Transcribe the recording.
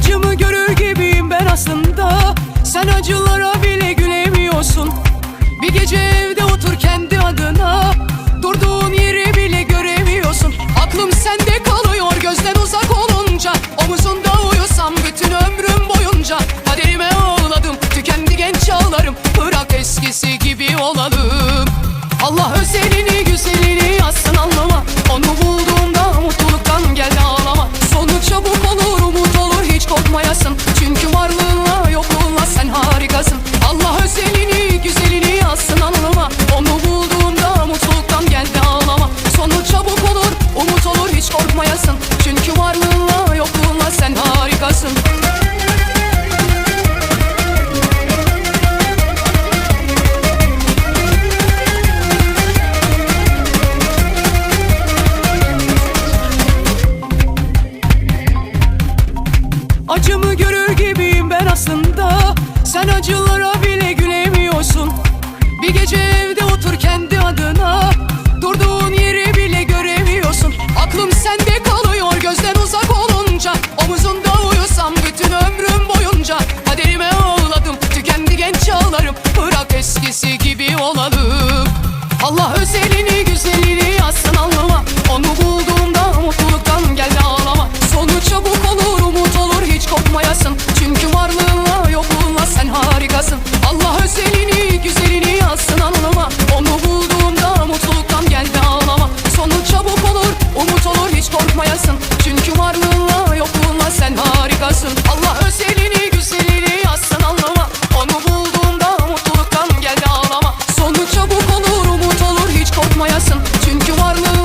Acımı görür gibiyim ben aslında. Sen acılara bile gülemiyorsun. Bir gece evde otur kendi adına. Durduğun yeri bile göremiyorsun. Aklım sende kalıyor gözden uzak olunca. Omuzunda uyusam bütün ömrüm boyunca. Kaderime ağladım tükendi genç ağlarım Bırak eskisi gibi olalım. Allah özelini özelini güzelini yazsın anlama Onu bulduğunda mutluluktan geldi ağlama. Sonu çabuk olur umut olur hiç korkmayasın. Çünkü varlığınla yokluğunla sen harikasın. Acımı görür gibiyim ben aslında. Sen acılara bile gülemiyorsun. Umut olur hiç korkmayasın. Çünkü varlığınla yokluğunla sen harikasın. Allah özelini güzelini yazsın anlama Onu bulduğunda mutluluktan geldi ağlama. Sonu çabuk olur umut olur hiç korkmayasın. Çünkü varlığın